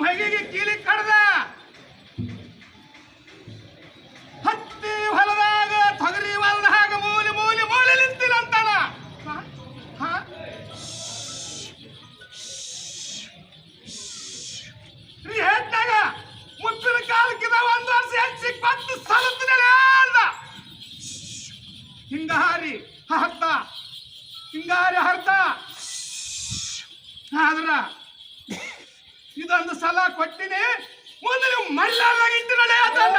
ಮಗಿಗೆ ಕೀಲಿ ಕಡ್ದ. ಹತ್ತಿ ಹೊಲದಾಗ ತೊಗರಿ ಹೊಲದಾಗ ಮೂಲಿ ಮೂಲಿ ಮೂಲಿ ನಿಂತಿಲ್ಲ ಅಂತಾನ. ನೀ ಹೆಚ್ಚಾಗ ಮುಚ್ಚಿನ ಕಾಲಕ್ಕಿದ ಒಂದು ವರ್ಷ ಹೆಚ್ಚಿ ಪತ್ತು ಸಲುತ್ತಿನ ಅಂದ ಹಿಂಗ ಹಾರಿ ಹರ್ತ ಹಿಂಗಾರಿ ಹರ್ತ ಆದ್ರ ಸಲ ಕೊಟ್ಟಿನಿ. ಮೊದಲು ನೀವು ಮಳ್ಳಾಗಿಟ್ಟು ನಡೆ ಅದನ್ನ